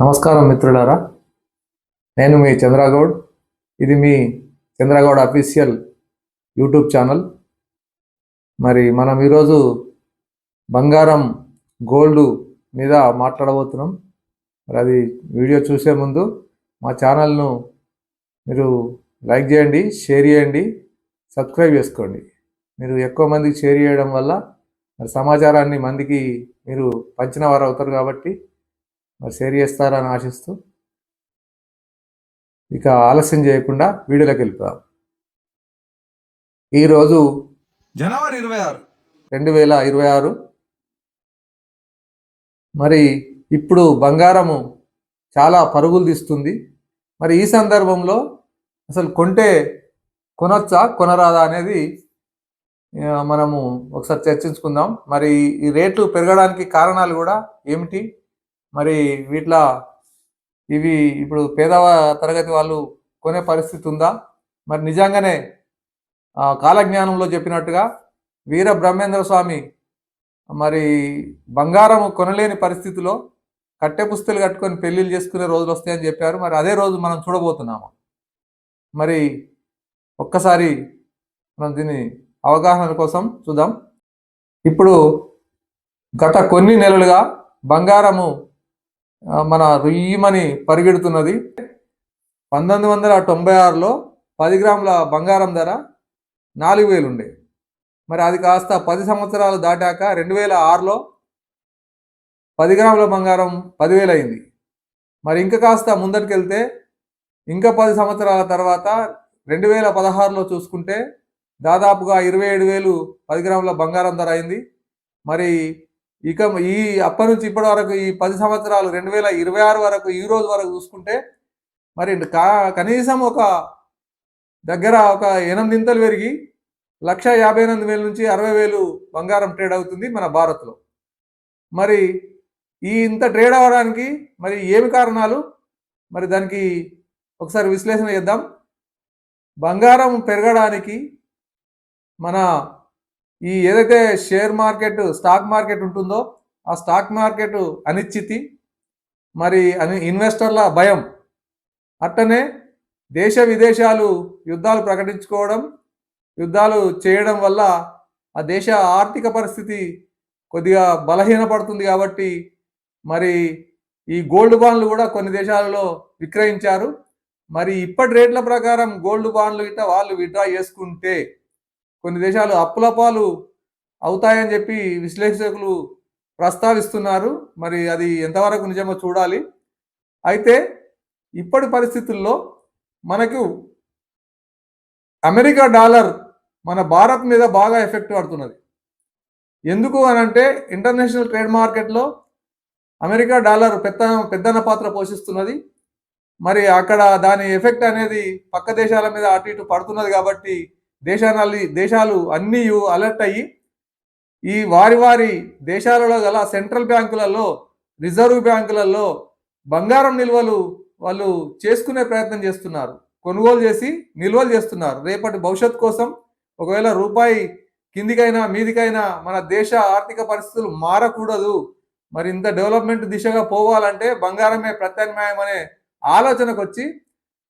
నమస్కారం మిత్రులారా. నేను మీ చంద్రగౌడ్. ఇది మీ చంద్రగౌడ్ అఫీషియల్ యూట్యూబ్ ఛానల్. మరి మనం ఈరోజు బంగారం గోల్డ్ మీద మాట్లాడబోతున్నాం. మరి అది వీడియో చూసే ముందు మా ఛానల్ను మీరు లైక్ చేయండి షేర్ చేయండి సబ్స్క్రైబ్ చేసుకోండి. మీరు ఎక్కువ మందికి షేర్ చేయడం వల్ల మరి సమాచారాన్ని మందికి మీరు పంచిన వారు అవుతారు కాబట్టి మరి షేర్ చేస్తారని ఆశిస్తూ ఇక ఆలస్యం చేయకుండా వీడియోలోకి వెళ్ళిపోదాం. ఈరోజు జనవరి ఇరవై ఆరు. రెండు వేల ఇరవై ఆరు. మరి ఇప్పుడు బంగారము చాలా పరుగులు తీస్తుంది. మరి ఈ సందర్భంలో అసలు కొంటే కొనొచ్చా కొనరాదా అనేది మనము ఒకసారి చర్చించుకుందాం. మరి ఈ రేట్లు పెరగడానికి కారణాలు కూడా ఏమిటి? మరి వీటిలో ఇవి ఇప్పుడు పేద తరగతి వాళ్ళు కొనే పరిస్థితి ఉందా? మరి నిజంగానే కాలజ్ఞానంలో చెప్పినట్టుగా వీర బ్రహ్మేంద్ర స్వామి మరి బంగారం కొనలేని పరిస్థితిలో కట్టె పుస్తలు కట్టుకొని పెళ్ళిళ్ళు చేసుకునే రోజులు వస్తాయని చెప్పారు. మరి అదే రోజు మనం చూడబోతున్నాము. మరి ఒక్కసారి మనం దీని అవగాహన కోసం చూద్దాం. ఇప్పుడు గత కొన్ని నెలలుగా బంగారము మన రుయ్యమని పరిగెడుతున్నది. పంతొమ్మిది వందల తొంభై ఆరులో పది గ్రాముల బంగారం ధర నాలుగు వేలు ఉండే. మరి అది కాస్త పది సంవత్సరాలు దాటాక రెండు వేల ఆరులో పది గ్రాముల బంగారం పదివేలు అయింది. మరి ఇంకా కాస్త ముందటికెళ్తే ఇంకా పది సంవత్సరాల తర్వాత రెండు వేల పదహారులో చూసుకుంటే దాదాపుగా ఇరవై ఏడు వేలు పది గ్రాముల బంగారం ధర అయింది. మరి ఇక ఈ అప్పటి నుంచి ఇప్పటి వరకు ఈ పది సంవత్సరాలు రెండు వేల ఇరవై ఆరు వరకు ఈ రోజు వరకు చూసుకుంటే మరి కా కనీసం ఒక దగ్గర ఒక ఎనిమిదింతలు పెరిగి లక్ష యాభై ఎనిమిది వేల నుంచి అరవై వేలు బంగారం ట్రేడ్ అవుతుంది మన భారత్లో. మరి ఈ ఇంత ట్రేడ్ అవ్వడానికి మరి ఏమి కారణాలు? మరి దానికి ఒకసారి విశ్లేషణ చేద్దాం. బంగారం పెరగడానికి మన ఈ ఏదైతే షేర్ మార్కెట్ స్టాక్ మార్కెట్ ఉంటుందో ఆ స్టాక్ మార్కెట్ అనిశ్చితి మరి అని ఇన్వెస్టర్ల భయం. అట్టనే దేశ విదేశాలు యుద్ధాలు ప్రకటించుకోవడం యుద్ధాలు చేయడం వల్ల ఆ దేశ ఆర్థిక పరిస్థితి కొద్దిగా బలహీనపడుతుంది కాబట్టి మరి ఈ గోల్డ్ బాండ్లు కూడా కొన్ని దేశాలలో విక్రయించారు. మరి ఇప్పటి రేట్ల ప్రకారం గోల్డ్ బాండ్లు ఇట్లా వాళ్ళు విత్డ్రా చేసుకుంటే కొన్ని దేశాలు అప్పులపాలు అవుతాయని చెప్పి విశ్లేషకులు ప్రస్తావిస్తున్నారు. మరి అది ఎంతవరకు నిజమో చూడాలి. అయితే ఇప్పటి పరిస్థితుల్లో మనకు అమెరికా డాలర్ మన భారత్ మీద బాగా ఎఫెక్ట్ పడుతున్నది. ఎందుకు అని అంటే ఇంటర్నేషనల్ ట్రేడ్ మార్కెట్లో అమెరికా డాలర్ పెద్ద పెద్దన పాత్ర పోషిస్తున్నది. మరి అక్కడ దాని ఎఫెక్ట్ అనేది పక్క దేశాల మీద అటు ఇటు పడుతున్నది కాబట్టి దేశాలు దేశాలు అన్నీ అలర్ట్ అయ్యి ఈ వారి వారి దేశాలలో గల సెంట్రల్ బ్యాంకులలో రిజర్వ్ బ్యాంకులలో బంగారం నిల్వలు వాళ్ళు చేసుకునే ప్రయత్నం చేస్తున్నారు. కొనుగోలు చేసి నిల్వలు చేస్తున్నారు. రేపటి భవిష్యత్ కోసం ఒకవేళ రూపాయి కిందికైనా మీదికైనా మన దేశ ఆర్థిక పరిస్థితులు మారకూడదు. మరి ఇంత డెవలప్మెంట్ దిశగా పోవాలంటే బంగారమే ప్రత్యామ్నాయం అనే ఆలోచనకు వచ్చి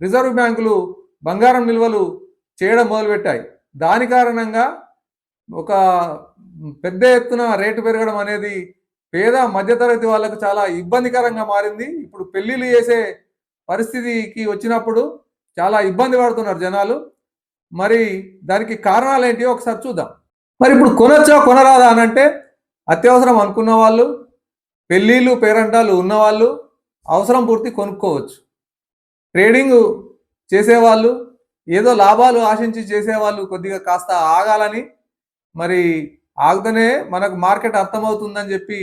రిజర్వ్ బ్యాంకులు బంగారం నిల్వలు చేయడం మొదలుపెట్టాయి. దాని కారణంగా ఒక పెద్ద ఎత్తున రేటు పెరగడం అనేది పేద మధ్యతరగతి వాళ్ళకు చాలా ఇబ్బందికరంగా మారింది. ఇప్పుడు పెళ్ళిళ్ళు చేసే పరిస్థితికి వచ్చినప్పుడు చాలా ఇబ్బంది పడుతున్నారు జనాలు. మరి దానికి కారణాలు ఏంటి ఒకసారి చూద్దాం. మరి ఇప్పుడు కొనొచ్చా కొనరాదా అని అంటే అత్యవసరం అనుకున్న వాళ్ళు పెళ్ళిళ్ళు పేరంటాలు ఉన్నవాళ్ళు అవసరం పూర్తి కొనుక్కోవచ్చు. ట్రేడింగ్ చేసేవాళ్ళు ఏదో లాభాలు ఆశించి చేసేవాళ్ళు కొద్దిగా కాస్త ఆగాలని మరి ఆగితేనే మనకు మార్కెట్ అర్థమవుతుందని చెప్పి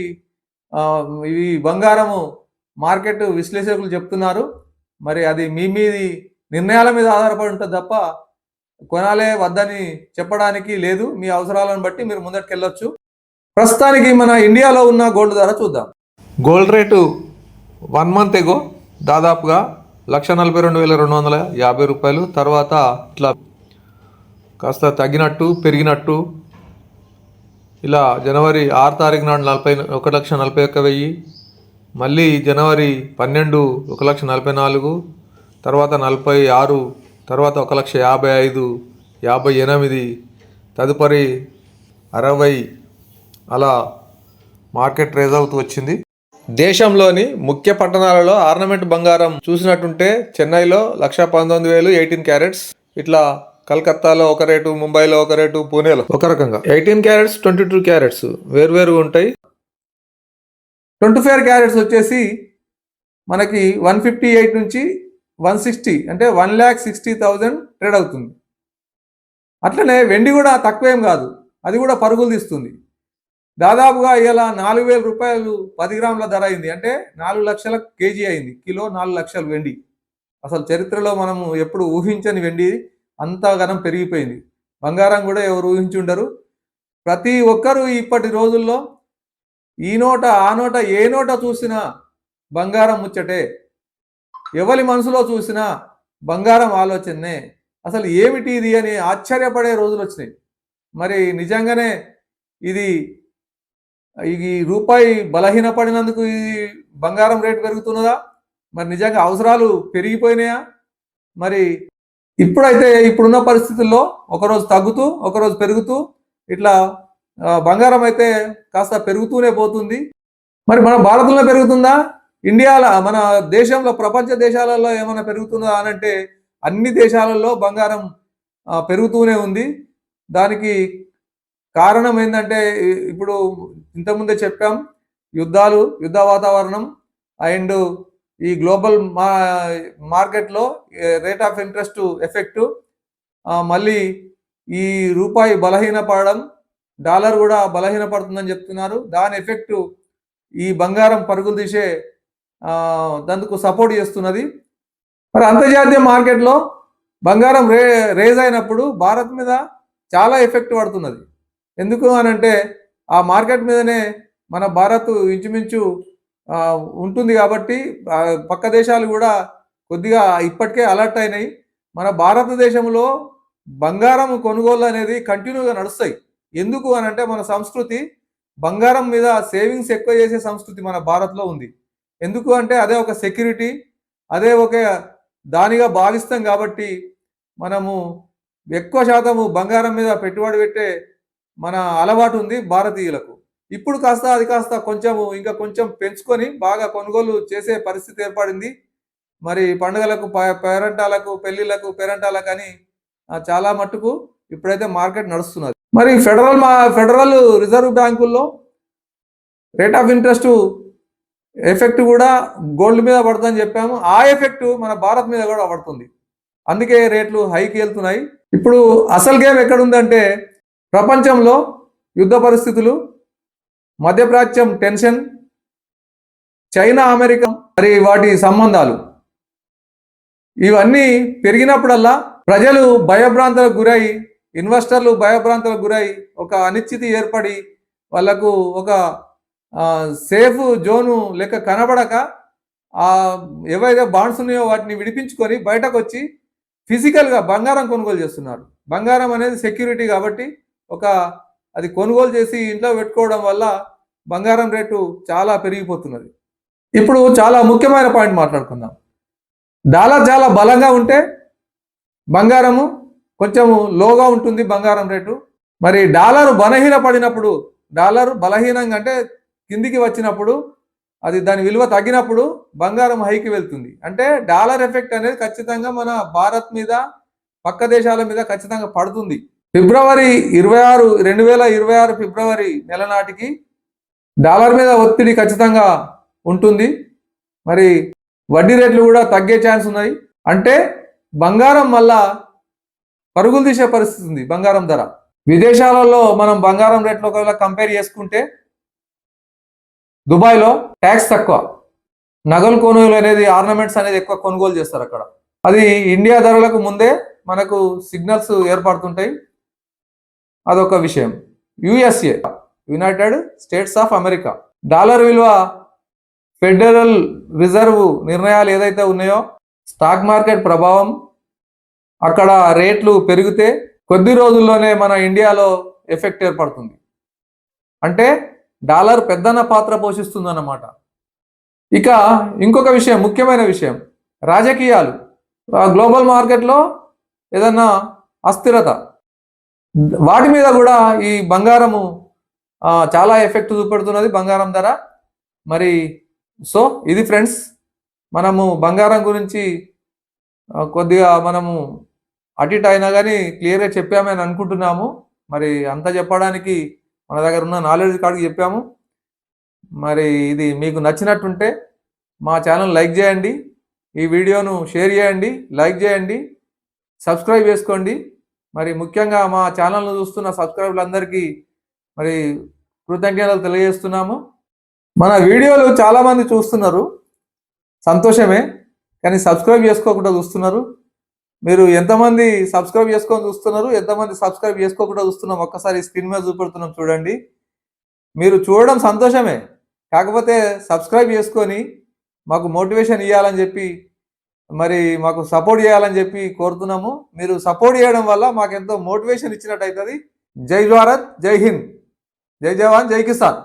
ఈ ఇవి బంగారము మార్కెట్ విశ్లేషకులు చెప్తున్నారు. మరి అది మీ మీది నిర్ణయాల మీద ఆధారపడి ఉంటుంది తప్ప కొనాలే వద్దని చెప్పడానికి లేదు. మీ అవసరాలను బట్టి మీరు ముందటికి వెళ్ళొచ్చు ప్రస్తుతానికి మన ఇండియాలో ఉన్న గోల్డ్ ధర చూద్దాం. Gold rate one month ago దాదాపుగా లక్ష నలభై రెండు వేల రెండు వందల యాభై రూపాయలు. తర్వాత ఇట్లా కాస్త తగ్గినట్టు పెరిగినట్టు. ఇలా జనవరి ఆరు తారీఖు నాడు నలభై ఒక లక్ష నలభై ఒక్క వెయ్యి. మళ్ళీ జనవరి పన్నెండు ఒక లక్ష నలభై నాలుగు. తర్వాత నలభై ఆరు తర్వాత ఒక లక్ష యాభై ఐదు యాభై ఎనిమిది. తదుపరి అరవై. అలా మార్కెట్ రేజ్ అవుతూ వచ్చింది. దేశంలోని ముఖ్య పట్టణాలలో ఆర్నమెంట్ బంగారం చూసినట్టుంటే చెన్నైలో లక్ష పంతొమ్మిది వేలు ఎయిటీన్ క్యారెట్స్ ఇట్లా కలకత్తాలో ఒక రేటు ముంబైలో ఒక రేటు పూణేలో ఒక రకంగా. Eighteen carats twenty two carats వేరువేరుగా ఉంటాయి. ట్వంటీ ఫైవ్ క్యారెట్స్ వచ్చేసి మనకి వన్ ఫిఫ్టీ ఎయిట్ నుంచి వన్ సిక్స్టీ అంటే one lakh sixty thousand trade అవుతుంది. అట్లనే వెండి కూడా తక్కువేం కాదు. అది కూడా పరుగులు తీస్తుంది. దాదాపుగా ఇలా నాలుగు వేల రూపాయలు పది గ్రాముల ధర అయింది. అంటే నాలుగు లక్షల కేజీ అయింది. కిలో నాలుగు లక్షలు వెండి. అసలు చరిత్రలో మనము ఎప్పుడు ఊహించని వెండి అంత ఘనం పెరిగిపోయింది. బంగారం కూడా ఎవరు ఊహించి ఉండరు. ప్రతి ఒక్కరూ ఇప్పటి రోజుల్లో ఈ నోట ఆ నోట ఏ నోట చూసినా బంగారం ముచ్చటే. ఎవరి మనసులో చూసినా బంగారం ఆలోచనే అసలు ఏమిటి ఇది అని ఆశ్చర్యపడే రోజులు వచ్చినాయి. మరి నిజంగానే ఇది ఈ రూపాయి బలహీనపడినందుకు ఈ బంగారం రేటు పెరుగుతున్నదా? మరి నిజంగా అవసరాలు పెరిగిపోయినాయా? మరి ఇప్పుడైతే ఇప్పుడున్న పరిస్థితుల్లో ఒకరోజు తగ్గుతూ ఒకరోజు పెరుగుతూ ఇట్లా బంగారం అయితే కాస్త పెరుగుతూనే పోతుంది. మరి మన భారతంలో పెరుగుతుందా? ఇండియాలో మన దేశంలో ప్రపంచ దేశాలలో ఏమైనా పెరుగుతుందా అని అంటే అన్ని దేశాలలో బంగారం పెరుగుతూనే ఉంది. దానికి కారణం ఏంటంటే ఇప్పుడు ఇంతకుముందే చెప్పాం యుద్ధాలు యుద్ధ వాతావరణం అండ్ ఈ గ్లోబల్ మా మార్కెట్లో రేట్ ఆఫ్ ఇంట్రెస్ట్ ఎఫెక్ట్ మళ్ళీ ఈ రూపాయి బలహీనపడడం డాలర్ కూడా బలహీనపడుతుందని చెప్తున్నారు. దాని ఎఫెక్ట్ ఈ బంగారం పరుగులు తీసే ఆ, దానికి సపోర్ట్ చేస్తున్నది. మరి అంతర్జాతీయ మార్కెట్లో బంగారం రే రేజ్ అయినప్పుడు భారత్ మీద చాలా ఎఫెక్ట్ పడుతున్నది. ఎందుకు అని అంటే ఆ మార్కెట్ మీదనే మన భారత్ ఇంచుమించు ఉంటుంది కాబట్టి పక్క దేశాలు కూడా కొద్దిగా ఇప్పటికే అలర్ట్ అయినాయి. మన భారతదేశంలో బంగారం కొనుగోలు అనేది కంటిన్యూగా నడుస్తాయి. ఎందుకు అని అంటే మన సంస్కృతి బంగారం మీద సేవింగ్స్ ఎక్కువ చేసే సంస్కృతి మన భారత్లో ఉంది. ఎందుకు అంటే అదే ఒక సెక్యూరిటీ అదే ఒక దానిగా భావిస్తాం కాబట్టి మనము ఎక్కువ శాతము బంగారం మీద పెట్టుబడి పెట్టే మన అలవాటు ఉంది భారతీయులకు. ఇప్పుడు కాస్త అది కాస్త కొంచెం ఇంకా కొంచెం పెంచుకొని బాగా కొనుగోలు చేసే పరిస్థితి ఏర్పడింది. మరి పండుగలకు పేరంటాలకు పెళ్ళిళ్ళకు పేరంటాలకు అని చాలా మట్టుకు ఇప్పుడైతే మార్కెట్ నడుస్తున్నది. మరి ఫెడరల్ మా ఫెడరల్ రిజర్వ్ బ్యాంకుల్లో రేట్ ఆఫ్ ఇంట్రెస్ట్ ఎఫెక్ట్ కూడా గోల్డ్ మీద పడుతుందని చెప్పాము. ఆ ఎఫెక్ట్ మన భారత్ మీద కూడా పడుతుంది. అందుకే రేట్లు హైకి వెళ్తున్నాయి ఇప్పుడు అసలు గేమ్ ఎక్కడుందంటే ప్రపంచంలో యుద్ధ పరిస్థితులు మధ్యప్రాచ్యం టెన్షన్ చైనా అమెరికా మరి వాటి సంబంధాలు. ఇవన్నీ పెరిగినప్పుడల్లా ప్రజలు భయభ్రాంతలకు గురై ఇన్వెస్టర్లు భయభ్రాంతలకు గురై ఒక అనిశ్చితి ఏర్పడి వాళ్ళకు ఒక సేఫ్ జోను లెక్క కనబడక ఏవైతే బాండ్స్ ఉన్నాయో వాటిని విడిపించుకొని బయటకు వచ్చి ఫిజికల్గా బంగారం కొనుగోలు చేస్తున్నారు. బంగారం అనేది సెక్యూరిటీ కాబట్టి ఒక అది కొనుగోలు చేసి ఇంట్లో పెట్టుకోవడం వల్ల బంగారం రేటు చాలా పెరిగిపోతున్నది. ఇప్పుడు చాలా ముఖ్యమైన పాయింట్ మాట్లాడుకుందాం. డాలర్ చాలా బలంగా ఉంటే బంగారము కొంచెం లోగా ఉంటుంది బంగారం రేటు. మరి డాలర్ బలహీన పడినప్పుడు డాలర్ బలహీనంగా అంటే కిందికి వచ్చినప్పుడు అది దాని విలువ తగ్గినప్పుడు బంగారం హైకి వెళ్తుంది. అంటే డాలర్ ఎఫెక్ట్ అనేది ఖచ్చితంగా మన భారత్ మీద పక్క దేశాల మీద ఖచ్చితంగా పడుతుంది. ఫిబ్రవరి ఇరవై ఆరు రెండు వేల ఇరవై ఆరు ఫిబ్రవరి నెల నాటికి డాలర్ మీద ఒత్తిడి ఖచ్చితంగా ఉంటుంది. మరి వడ్డీ రేట్లు కూడా తగ్గే ఛాన్స్ ఉన్నాయి. అంటే బంగారం మళ్ళా పరుగులు తీసే పరిస్థితి ఉంది బంగారం ధర. విదేశాలలో మనం బంగారం రేట్లు ఒకవేళ కంపేర్ చేసుకుంటే దుబాయ్లో ట్యాక్స్ తక్కువ. నగలు కొనుగోలు అనేది ఆర్నమెంట్స్ అనేది ఎక్కువ కొనుగోలు చేస్తారు అక్కడ. అది ఇండియా ధరలకు ముందే మనకు సిగ్నల్స్ ఏర్పడుతుంటాయి. అదొక విషయం. USA United States of America. Dollar విలువ ఫెడరల్ రిజర్వ్ నిర్ణయాలు ఏదైతే ఉన్నాయో స్టాక్ మార్కెట్ ప్రభావం అక్కడ రేట్లు పెరిగితే కొద్ది రోజుల్లోనే మన ఇండియాలో ఎఫెక్ట్ ఏర్పడుతుంది. అంటే డాలర్ పెద్దన పాత్ర పోషిస్తుందన్నమాట. ఇక ఇంకొక విషయం ముఖ్యమైన విషయం. రాజకీయాలు. గ్లోబల్ మార్కెట్లో ఏదన్నా అస్థిరత. వాటి మీద కూడా ఈ బంగారము చాలా ఎఫెక్ట్ చూపెడుతున్నది బంగారం ధర. మరి సో ఇది ఫ్రెండ్స్ మనము బంగారం గురించి కొద్దిగా మనము అటు ఇటు అయినా కానీ క్లియర్గా చెప్పామని అనుకుంటున్నాము. మరి అంత చెప్పడానికి మన దగ్గర ఉన్న నాలెడ్జ్ కార్డు చెప్పాము. మరి ఇది మీకు నచ్చినట్టుంటే మా ఛానల్ లైక్ చేయండి. ఈ వీడియోను షేర్ చేయండి లైక్ చేయండి సబ్స్క్రైబ్ చేసుకోండి. మరి ముఖ్యంగా మా ఛానల్ను చూస్తున్న సబ్స్క్రైబర్లందరికీ మరి కృతజ్ఞతలు తెలియజేస్తున్నాము. మన వీడియోలు చాలామంది చూస్తున్నారు. సంతోషమే కానీ సబ్స్క్రైబ్ చేసుకోకుండా చూస్తున్నారు. మీరు ఎంతమంది సబ్స్క్రైబ్ చేసుకొని చూస్తున్నారు ఎంతమంది సబ్స్క్రైబ్ చేసుకోకుండా చూస్తున్నాం ఒక్కసారి స్క్రీన్ మీద చూపెడుతున్నాం చూడండి. మీరు చూడడం సంతోషమే కాకపోతే సబ్స్క్రైబ్ చేసుకొని మాకు మోటివేషన్ ఇవ్వాలని చెప్పి మరి మాకు సపోర్ట్ చేయాలని చెప్పి కోరుతున్నాము. మీరు సపోర్ట్ చేయడం వల్ల మాకు ఎంతో మోటివేషన్ ఇచ్చినట్టు అవుతుంది జై భారత్ జై హింద్. జై జవాన్ జై కిసాన్.